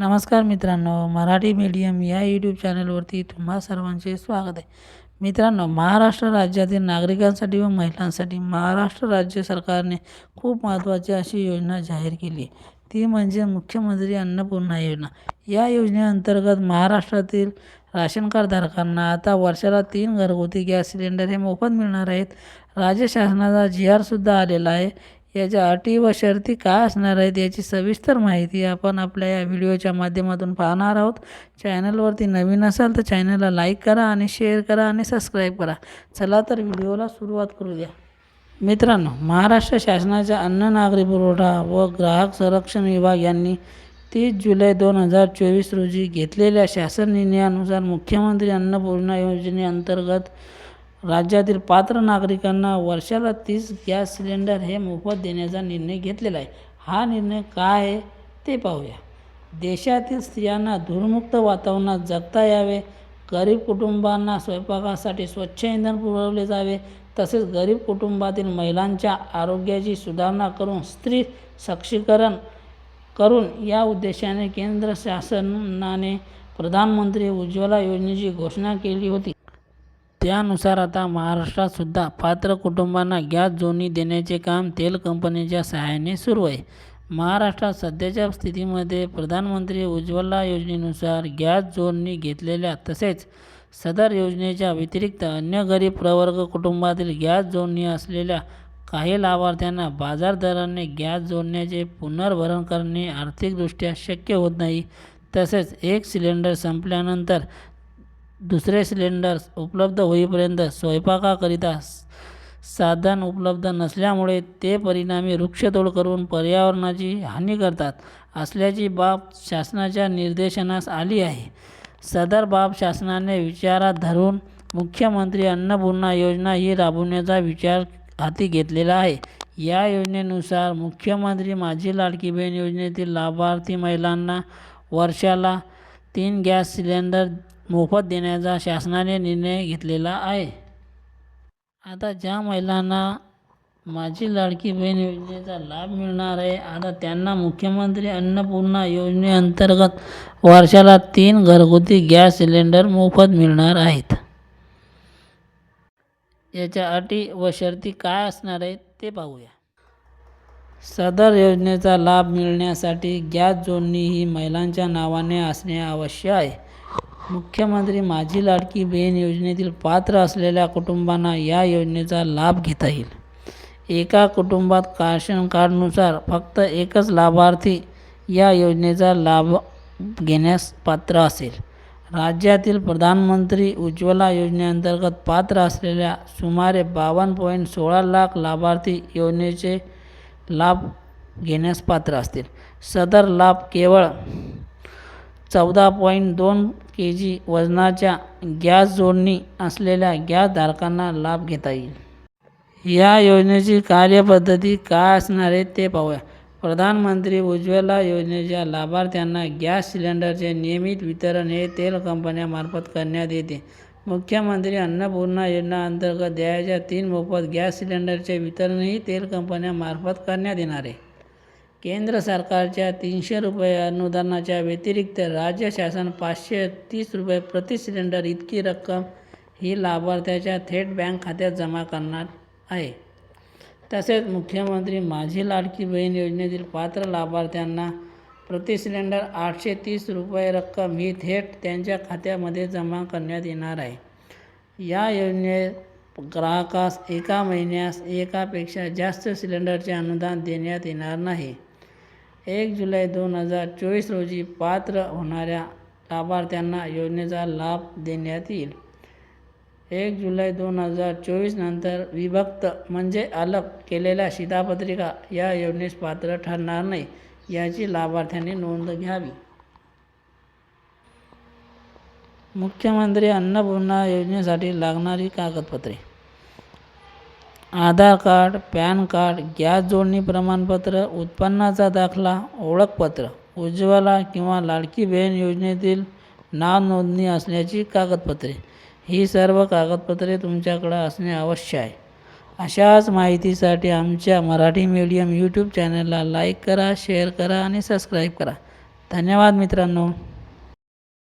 नमस्कार मित्रांनो मराठी मीडियम या यूट्यूब चॅनलवरती तुम्हा सर्वांचे स्वागत आहे. मित्रांनो महाराष्ट्र राज्यातील नागरिकांसाठी व महिलांसाठी महाराष्ट्र राज्य सरकारने खूप महत्त्वाची अशी योजना जाहीर केली आहे. ती म्हणजे मुख्यमंत्री अन्नपूर्णा योजना. या योजनेअंतर्गत महाराष्ट्रातील राशन कार्डधारकांना आता वर्षाला तीन घरगुती गॅस सिलेंडर हे मोफत मिळणार आहेत. राज्य शासनाचा जी आरसुद्धा आलेला आहे. याच्या अटी व शर्ती काय असणार आहेत याची सविस्तर माहिती आपण आपल्या या व्हिडिओच्या माध्यमातून पाहणार आहोत. चॅनलवरती नवीन असाल तर चॅनलला लाईक करा आणि शेअर करा आणि सबस्क्राईब करा. चला तर व्हिडिओला सुरुवात करू द्या मित्रांनो महाराष्ट्र शासनाच्या अन्न नागरी पुरवठा व ग्राहक संरक्षण विभाग यांनी तीस जुलै दोन हजार चोवीस रोजी घेतलेल्या शासन निर्णयानुसार मुख्यमंत्री अन्नपूर्णा योजनेअंतर्गत राज्यातील पात्र नागरिकांना वर्षाला तीस गॅस सिलेंडर हे मोफत देण्याचा निर्णय घेतलेला आहे. हा निर्णय काय आहे ते पाहूया. देशातील स्त्रियांना धूरमुक्त वातावरणात जगता यावे. गरीब कुटुंबांना स्वयंपाकासाठी स्वच्छ इंधन पुरवले जावे. तसेच गरीब कुटुंबातील महिलांच्या आरोग्याची सुधारणा करून स्त्री सक्षीकरण करून या उद्देशाने केंद्र शासनाने प्रधानमंत्री उज्ज्वला योजनेची घोषणा केली होती. त्यानुसार आता महाराष्ट्रातसुद्धा पात्र कुटुंबांना गॅस जोडणी देण्याचे काम तेल कंपनीच्या सहाय्याने सुरू आहे. महाराष्ट्रात सध्याच्या स्थितीमध्ये प्रधानमंत्री उज्ज्वला योजनेनुसार गॅस जोडणी घेतलेल्या तसेच सदर योजनेच्या व्यतिरिक्त अन्य गरीब प्रवर्ग कुटुंबातील गॅस जोडणी असलेल्या काही लाभार्थ्यांना बाजार दराने गॅस जोडण्याचे पुनर्भरण करणे आर्थिकदृष्ट्या शक्य होत नाही. तसेच एक सिलेंडर संपल्यानंतर दुसरे सिलेंडर्स उपलब्ध होईपर्यंत स्वयंपाकाकरिता साधन उपलब्ध नसल्यामुळे ते परिणामी वृक्षतोड करून पर्यावरणाची हानी करतात असल्याची बाब शासनाच्या निर्देशनास आली आहे. सदर बाब शासनाने विचारात धरून मुख्यमंत्री अन्नपूर्णा योजना ही राबवण्याचा विचार हाती घेतलेला आहे. या योजनेनुसार मुख्यमंत्री माझी लाडकी बहीण योजनेतील लाभार्थी महिलांना वर्षाला तीन गॅस सिलेंडर मोफत देण्याचा शासनाने निर्णय घेतलेला आहे. आता ज्या महिलांना माझी लाडकी बहीण योजनेचा लाभ मिळणार आहे आता त्यांना मुख्यमंत्री अन्नपूर्णा योजनेअंतर्गत वर्षाला तीन घरगुती गॅस सिलेंडर मोफत मिळणार आहेत. याच्या अटी व शर्ती काय असणार आहेत ते पाहूया. सदर योजनेचा लाभ मिळण्यासाठी गॅस जोडणी ही महिलांच्या नावाने असणे आवश्यक आहे. मुख्यमंत्री माझी लाडकी बहीण योजनेतील पात्र असलेल्या कुटुंबांना या योजनेचा लाभ घेता येईल. एका कुटुंबात राशन कार्डनुसार फक्त एकच लाभार्थी या योजनेचा लाभ घेण्यास पात्र असेल. राज्यातील प्रधानमंत्री उज्ज्वला योजनेअंतर्गत पात्र असलेल्या सुमारे बावन्न पॉईंट सोळा लाख लाभार्थी योजनेचे लाभ घेण्यास पात्र असतील. सदर लाभ केवळ चौदा पॉईंट दोन के जी वजनाच्या गॅस जोडणी असलेल्या गॅसधारकांना लाभ घेता येईल. या योजनेची कार्यपद्धती काय असणार आहे ते पाहूया. प्रधानमंत्री उज्ज्वला योजनेच्या लाभार्थ्यांना गॅस सिलेंडरचे नियमित वितरण हे तेल कंपन्यामार्फत करण्यात येते. मुख्यमंत्री अन्नपूर्णा योजना अंतर्गत द्यायच्या तीन मोफत गॅस सिलेंडरचे वितरणही तेल कंपन्यामार्फत करण्यात येणार आहे. केंद्र सरकारच्या तीनशे रुपये अनुदानाच्या व्यतिरिक्त राज्य शासन पाचशे तीस रुपये प्रति सिलेंडर इतकी रक्कम ही लाभार्थ्याच्या थेट बँक खात्यात जमा करणार आहे. तसेच मुख्यमंत्री माझी लाडकी बहीण योजनेतील पात्र लाभार्थ्यांना प्रति सिलेंडर आठशे तीस रुपये रक्कम ही थेट त्यांच्या खात्यामध्ये जमा करण्यात येणार आहे. या योजनेत ग्राहकास एका महिन्यास एकापेक्षा जास्त सिलेंडरचे अनुदान देण्यात येणार नाही. एक जुलै दोन हजार चोवीस रोजी पात्र होणाऱ्या लाभार्थ्यांना योजनेचा लाभ देण्यात येईल. एक जुलै दोन हजार चोवीस नंतर विभक्त म्हणजे अलग केलेल्या शिधापत्रिका या योजनेस पात्र ठरणार नाही याची लाभार्थ्यांनी नोंद घ्यावी. मुख्यमंत्री अन्नपूर्णा योजनेसाठी लागणारी कागदपत्रे Aadhaar card PAN card gas जोडणी प्रमाणपत्र उत्पन्नाचा दाखला ओळखपत्र उज्ज्वला किंवा लाडकी बहीण योजनेतील नाव नोंदणी असण्याची कागदपत्रे. ही सर्व कागदपत्रे तुमच्याकडं असणे आवश्यक आहे. अशाच माहितीसाठी आमच्या मराठी मीडियम यूट्यूब चॅनलला लाईक करा शेअर करा आणि सबस्क्राईब करा. धन्यवाद मित्रांनो.